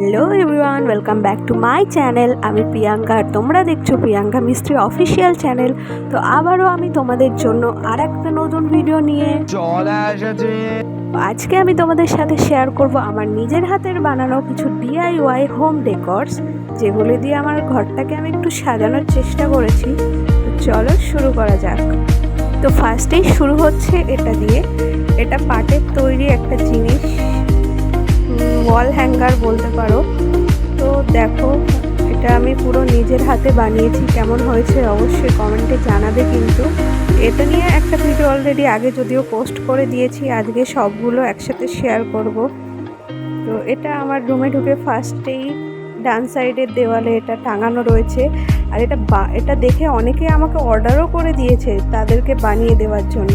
Hello everyone welcome back to my channel আমি প্রিয়াঙ্কা আর তোমরা দেখছ প্রিয়াঙ্কা মিস্ত্রি অফিসিয়াল চ্যানেল তো আবারও আমি তোমাদের জন্য আর একটা নতুন ভিডিও নিয়ে। আজকে আমি তোমাদের সাথে শেয়ার করব আমার নিজের হাতের বানানো কিছু ডিআইওয়াই হোম ডেকর্স যেগুলি দিয়ে আমার ঘরটাকে আমি একটু সাজানোর চেষ্টা করেছি। তো চলো শুরু করা যাক। তো ফার্স্টেই শুরু হচ্ছে এটা দিয়ে। এটা পাটের তৈরি একটা জিনিস। ওয়াল হ্যাঙ্গার বলতে পারো। তো দেখো, এটা আমি পুরো নিজের হাতে বানিয়েছি, কেমন হয়েছে অবশ্যই কমেন্টে জানাবে কিন্তু। এটা নিয়ে একটা ভিডিও অলরেডি আগে যদিও পোস্ট করে দিয়েছি, আজকে সবগুলো একসাথে শেয়ার করব। তো এটা আমার রুমে ঢুকে ফার্স্টেই ডান সাইডের দেওয়ালে এটা টাঙানো রয়েছে। আর এটা এটা দেখে অনেকে আমাকে অর্ডারও করে দিয়েছে তাদেরকে বানিয়ে দেওয়ার জন্য।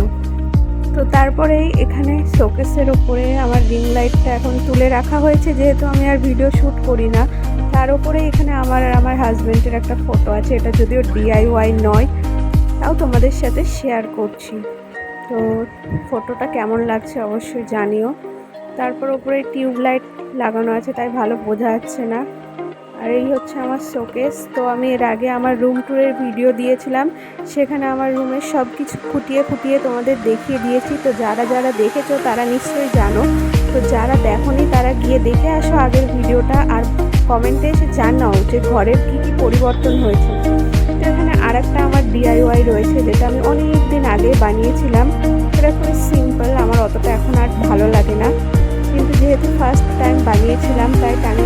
তো তারপরেই এখানে শোকেসের উপরে আমার রিং লাইটটা এখন তুলে রাখা হয়েছে, যেহেতু আমি আর ভিডিও শ্যুট করি না। তার উপরে এখানে আমার আর আমার হাজব্যান্ডের একটা ফটো আছে, এটা যদিও ডিআইওয়াই নয়, তাও তোমাদের সাথে শেয়ার করছি। তো ফটোটা কেমন লাগছে অবশ্যই জানিও। তারপর উপরে টিউব লাইট লাগানো আছে, তাই ভালো বোঝা যাচ্ছে না। আর এই হচ্ছে আমার শোকেস। তো আমি এর আগে আমার রুম ট্যুরের ভিডিও দিয়েছিলাম। সেখানে আমার রুমের সব কিছু খুঁটিয়ে খুঁটিয়ে তোমাদের দেখিয়ে দিয়েছি। তো যারা যারা দেখেছ তারা নিশ্চয়ই জানো। তো যারা দেখোনি তারা গিয়ে দেখে আসো আগের ভিডিওটা আর কমেন্টে এসে জানাও যে ঘরের কী কী পরিবর্তন হয়েছে। তো এখানে আর একটা আমার ডিআইওয়াই রয়েছে, যেটা আমি অনেক দিন আগে বানিয়েছিলাম। সেটা খুবই সিম্পল আমার অতটা এখন আর ভালো লাগে না। কিন্তু যেহেতু ফার্স্ট টাইম বানিয়েছিলাম, তাই টানিয়ে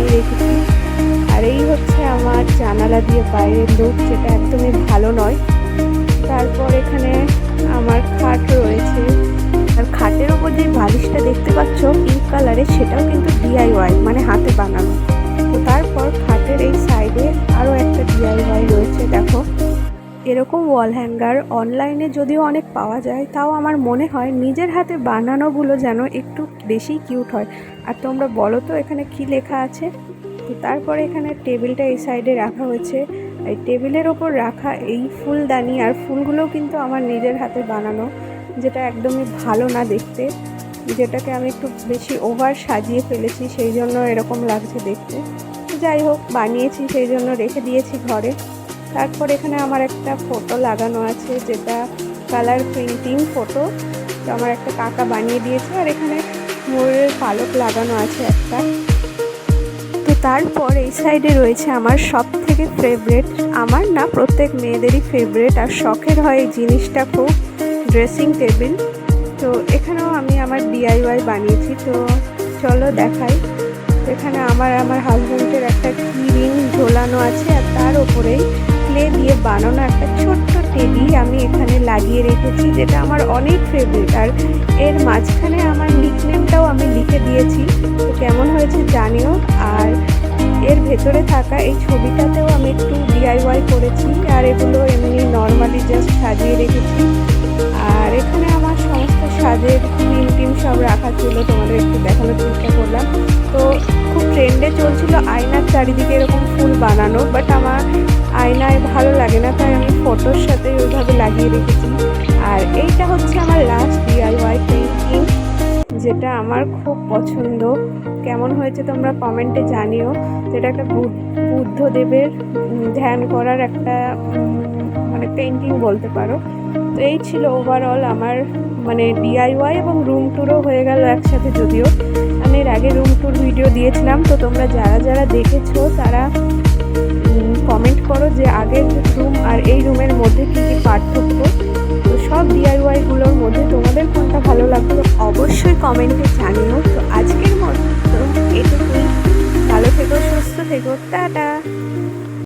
জানালা দিয়ে বাইরের লোক সেটা একদমই ভালো নয়। তারপর এখানে আমার খাট রয়েছে। আর খাটের ওপর যে বালিশটা দেখতে পাচ্ছ পিঙ্ক কালারের সেটাও কিন্তু ডিআইওয়াই মানে হাতে বানানো। তো তারপর খাটের এই সাইডে আরও একটা ডিআইওয়াই রয়েছে, দেখো। এরকম ওয়াল হ্যাঙ্গার অনলাইনে যদিও অনেক পাওয়া যায়, তাও আমার মনে হয় নিজের হাতে বানানোগুলো যেন একটু বেশি কিউট হয়। আর তোমরা বলো তো, এখানে কি লেখা আছে? তো তারপরে এখানে টেবিলটা এই সাইডে রাখা হয়েছে। এই টেবিলের ওপর রাখা এই ফুলদানি আর ফুলগুলোও কিন্তু আমার নিজের হাতে বানানো, যেটা একদমই ভালো না দেখতে। যেটাকে আমি একটু বেশি ওভার সাজিয়ে ফেলেছি, সেই জন্য এরকম লাগছে দেখতে। যাই হোক, বানিয়েছি, সেই জন্য রেখে দিয়েছি ঘরে। তারপর এখানে আমার একটা ফটো লাগানো আছে, যেটা কালার প্রিন্টিং ফটো। আমার একটা কাকা বানিয়ে দিয়েছে, আর এখানে ময়ূরের পালক লাগানো আছে একটা। তো তারপর এই সাইডে রয়েছে আমার সব থেকে ফেভারেট আমার না প্রত্যেক মেয়েদেরই ফেভারেট আর শখের হয় এই জিনিসটা খুব ড্রেসিং টেবিল তো এখানেও আমি আমার ডিআইওয়াই বানিয়েছি। তো চলো দেখাই। এখানে আমার আমার হাজব্যান্ডের একটা কি রিং ঝোলানো আছে আর তার ওপরেই ক্লে দিয়ে বানানো একটা ছোট্ট টেডি আমি এখানে লাগিয়ে রেখেছি, যেটা আমার অনেক ফেভারিট আর এর মাঝখানে আমার নিকনেমটাও আমি লিখে দিয়েছি। তো কেমন হয়েছে জানিও। আর এর ভেতরে থাকা এই ছবিটাতেও আমি একটু ডিআইওয়াই করেছি, আর এগুলো এমনি নর্মালি জাস্ট সাজিয়ে রেখেছি। আর এখানে আমার সমস্ত সাজের ক্রিম টিম সব রাখা ছিল, তোমাদের একটু দেখানোর চেষ্টা করলাম। তো খুব ট্রেন্ডে চলছিল আয়নার চারিদিকে এরকম ফুল বানানো বাট আমার আয়নায় ভালো লাগে না, তাই আমি ফটোর সাথে ওইভাবে লাগিয়ে রেখেছি। আর যেটা আমার খুব পছন্দ। কেমন হয়েছে তোমরা কমেন্টে জানিও। যেটা একটা বুদ্ধ- বুদ্ধদেবের ধ্যান করার একটা মানে পেন্টিং বলতে পারো। তো এই ছিল ওভারঅল আমার মানে ডিআইওয়াই এবং রুম ট্যুরও হয়ে গেল একসাথে যদিও। আমি এর আগে রুম ট্যুর ভিডিও দিয়েছিলাম। তো তোমরা যারা যারা দেখেছ, তারা কমেন্ট করো যে আগের রুম আর এই রুমের মধ্যে কী কী পার্থক্য। করব তোমাদের কোনটা ভালো লাগল অবশ্যই কমেন্টে জানিও। তো আজকের মতো এটুকুই। ভালো থেকো, সুস্থ থেকো। টাটা।